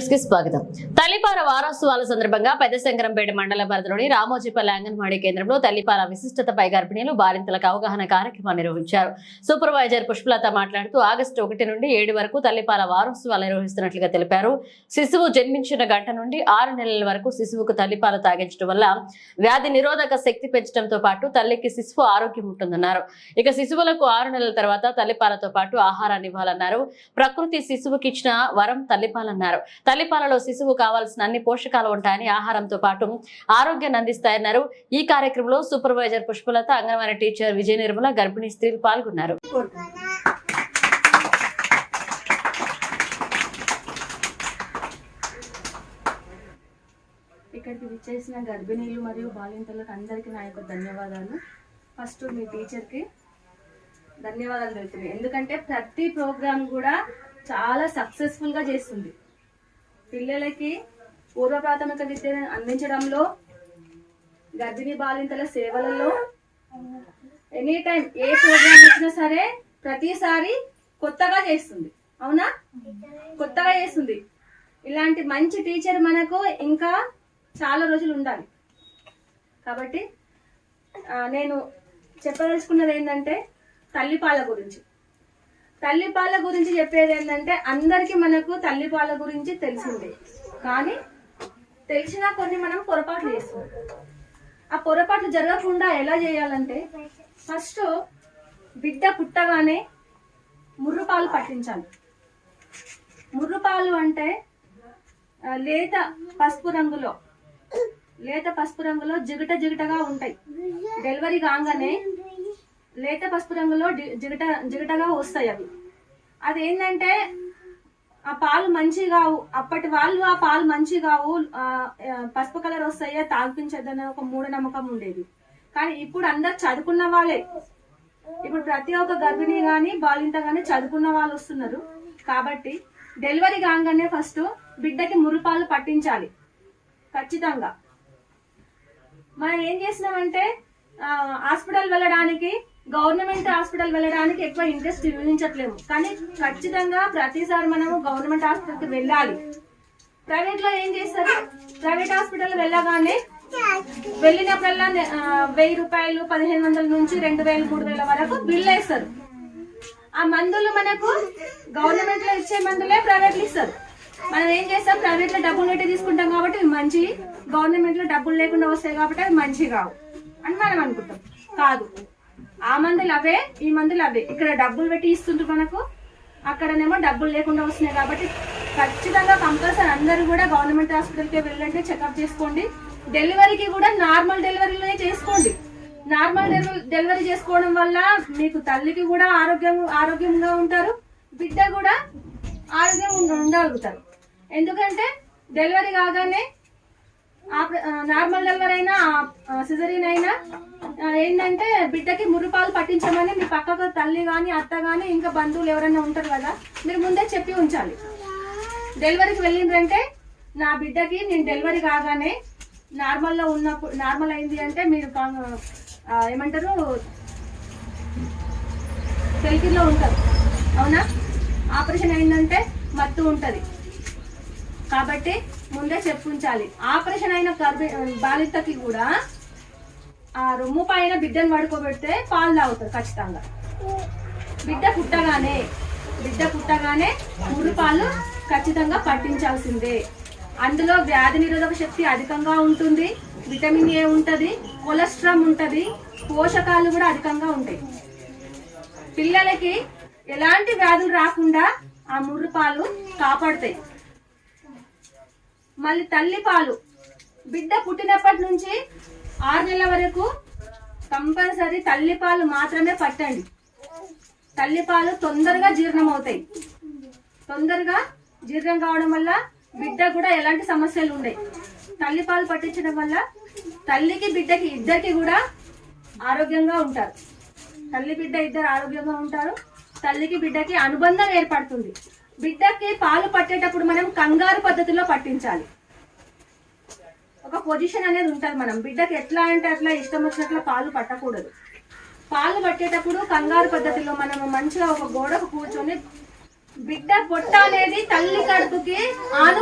న్యూస్కి స్వాగతం. తల్లిపాల వారోత్సవాల సందర్భంగా పెద్దశంకరంపేట మండల పరిధిలోని రామోజీపల్లి అంగన్వాడీ కేంద్రంలో తల్లిపాల విశిష్టతపై గర్భిణీలు బాలింతలకు అవగాహన కార్యక్రమం నిర్వహించారు. సూపర్వైజర్ పుష్పలత మాట్లాడుతూ ఆగస్టు ఒకటి నుండి ఏడు వరకు తల్లిపాల వారోత్సవాలు నిర్వహిస్తున్నట్లుగా తెలిపారు. శిశువు జన్మించిన గంట నుండి ఆరు నెలల వరకు శిశువుకు తల్లిపాలు తాగించడం వల్ల వ్యాధి నిరోధక శక్తి పెంచడంతో పాటు తల్లికి శిశువు ఆరోగ్యం ఉంటుందన్నారు. ఇక శిశువులకు ఆరు నెలల తర్వాత తల్లిపాలతో పాటు ఆహారాన్ని ఇవ్వాలన్నారు. ప్రకృతి శిశువుకి ఇచ్చిన వరం తల్లిపాలన్నారు. తల్లిపాలలో శిశువు కావాల్సిన అన్ని పోషకాలు ఉంటాయని ఆహారంతో పాటు ఆరోగ్యాన్ని అందిస్తాయన్నారు. ఈ కార్యక్రమంలో సూపర్వైజర్ పుష్పలత అంగన్వాడీ టీచర్ విజయ నిర్మల గర్భిణీ స్త్రీలు పాల్గొన్నారు. ఇక్కడికి విచ్చేసిన గర్భిణీలు మరియు బాలింతలకు అందరికీ నా యొక్క ధన్యవాదాలు. ఫస్ట్ మీ టీచర్కి ధన్యవాదాలు తెలుపుతున్నాయి ఎందుకంటే ప్రతి ప్రోగ్రామ్ కూడా చాలా సక్సెస్ఫుల్గా చేస్తుంది. పిల్లలకి పూర్వ ప్రాథమిక విద్యను అందించడంలో గర్భిణీ బాలింతల సేవలలో ఎనీ టైం ఏ ప్రోగ్రామ్ ఇచ్చినా సరే ప్రతిసారి కొత్తగా చేస్తుంది. అవునా? కొత్తగా చేస్తుంది. ఇలాంటి మంచి టీచర్ మనకు ఇంకా చాలా రోజులు ఉండాలి. కాబట్టి నేను చెప్పదలుచుకున్నది ఏంటంటే తల్లిపాల గురించి. తల్లిపాల గురించి చెప్పేది ఏంటంటే అందరికీ మనకు తల్లిపాల గురించి తెలిసిందే. కానీ తెలిసినా కొన్ని మనం పొరపాట్లు చేస్తాం. ఆ పొరపాట్లు జరగకుండా ఎలా చేయాలంటే ఫస్ట్ బిడ్డ పుట్టగానే ముర్రుపాలు పట్టించాలి. ముర్రుపాలు అంటే లేత పసుపు రంగులో లేత పసుపు రంగులో జిగట జిగటగా ఉంటాయి. డెలివరీ కాగానే లేత పసుపు రంగులో డి- జిగట జిగటగా వస్తాయి అవి. అది ఏంటంటే ఆ పాలు మంచి కావు. అప్పటి వాళ్ళు ఆ పాలు మంచి కావు. పసుపు కలర్ వస్తాయో తాగిపించద్దనే ఒక మూఢనమ్మకం ఉండేది. కానీ ఇప్పుడు అందరు చదువుకున్న వాళ్ళే. ఇప్పుడు ప్రతి ఒక్క గర్భిణి కానీ బాలింత కానీ చదువుకున్న వాళ్ళు వస్తున్నారు. కాబట్టి డెలివరీ కాగానే ఫస్ట్ బిడ్డకి మురుపాలు పట్టించాలి. ఖచ్చితంగా. మనం ఏం చేసినామంటే హాస్పిటల్ వెళ్ళడానికి గవర్నమెంట్ హాస్పిటల్ వెళ్ళడానికి ఎక్కువ ఇంట్రెస్ట్ చూపించట్లేము కానీ ఖచ్చితంగా ప్రతిసారి మనము గవర్నమెంట్ హాస్పిటల్కి వెళ్ళాలి. ప్రైవేట్లో ఏం చేస్తారు? ప్రైవేట్ హాస్పిటల్ వెళ్ళగానే వెళ్ళినప్పుడల్లా వెయ్యి రూపాయలు పదిహేను వందల నుంచి రెండు వేలు మూడు వేల వరకు బిల్ వేస్తారు. ఆ మందులు మనకు గవర్నమెంట్లో ఇచ్చే మందులే ప్రైవేట్ ఇస్తారు. మనం ఏం చేస్తాం? ప్రైవేట్లో డబ్బులు పెట్టి తీసుకుంటాం కాబట్టి మంచి గవర్నమెంట్లో డబ్బులు లేకుండా వస్తాయి కాబట్టి అవి మంచి కావు. అని మనం అనుకుంటాం. కాదు. ఆ మందులు అవే ఈ మందులు అవే. ఇక్కడ డబ్బులు పెట్టి ఇస్తుంటారు మనకు. అక్కడనేమో డబ్బులు లేకుండా వస్తున్నాయి కాబట్టి ఖచ్చితంగా కంపల్సరీ అందరూ కూడా గవర్నమెంట్ హాస్పిటల్కి వెళ్ళండి చెకప్ చేసుకోండి. డెలివరీకి కూడా నార్మల్ డెలివరీలోనే చేసుకోండి. నార్మల్ డెలివరీ డెలివరీ చేసుకోవడం వల్ల మీకు తల్లికి కూడా ఆరోగ్యం ఆరోగ్యంగా ఉంటారు బిడ్డ కూడా ఆరోగ్యంగా ఉండగలుగుతారు. ఎందుకంటే డెలివరీ కాగానే ఆ, నార్మల్ డెలివరీ అయినా సిజరీన్ అయినా ఏంటంటే బిడ్డకి మురుపాలు పట్టించమని మీ పక్కకు తల్లి కానీ అత్త కానీ ఇంకా బంధువులు ఎవరైనా ఉంటారు కదా మీరు ముందే చెప్పి ఉంచాలి. డెలివరీకి వెళ్ళిండ్రంటే నా బిడ్డకి నేను డెలివరీ కాగానే నార్మల్లో ఉన్నప్పుడు నార్మల్ అయింది అంటే మీరు ఏమంటారు? సెల్ఫీలో ఉంటారు. అవునా? ఆపరేషన్ అయిందంటే మత్తు ఉంటుంది. కాబట్టి ముందే చెప్పుంచాలి ఆపరేషన్ అయిన గర్భి బాలితకి కూడా ఆ రొమ్ము పైన బిడ్డను పడుకోబెడితే పాలు తాగుతారు ఖచ్చితంగా. బిడ్డ పుట్టగానే బిడ్డ పుట్టగానే మురు పాలు ఖచ్చితంగా పట్టించాల్సిందే. అందులో వ్యాధి నిరోధక శక్తి అధికంగా ఉంటుంది విటమిన్ ఏ ఉంటుంది కొలెస్ట్రాల్ ఉంటుంది పోషకాలు కూడా అధికంగా ఉంటాయి. పిల్లలకి ఎలాంటి వ్యాధులు రాకుండా ఆ ముర్రు పాలు కాపాడుతాయి. మళ్ళీ తల్లి పాలు. బిడ్డ పుట్టినప్పటి నుంచి ఆరు నెలల వరకు కంపల్సరీ తల్లిపాలు మాత్రమే పట్టండి. తల్లిపాలు తొందరగా జీర్ణం అవుతాయి. తొందరగా జీర్ణం కావడం వల్ల బిడ్డ కూడా ఎలాంటి సమస్యలు ఉండవు తల్లిపాలు పట్టించడం వల్ల తల్లికి బిడ్డకి ఇద్దరికి కూడా ఆరోగ్యంగా ఉంటారు. తల్లి బిడ్డ ఇద్దరు ఆరోగ్యంగా ఉంటారు. తల్లికి బిడ్డకి అనుబంధం ఏర్పడుతుంది. బిడ్డకి పాలు పట్టేటప్పుడు మనం కంగారు పద్ధతిలో పట్టించాలి. ఒక పొజిషన్ అనేది ఉంటుంది మనం. బిడ్డకి ఎట్లా అంటే అట్లా ఇష్టం వచ్చినట్లు పాలు పట్టకూడదు. పాలు పట్టేటప్పుడు కంగారు పద్ధతిలో మనము మంచిగా ఒక గోడకు కూర్చొని బిడ్డ పొట్ట అనేది తల్లి కడుపుకి ఆను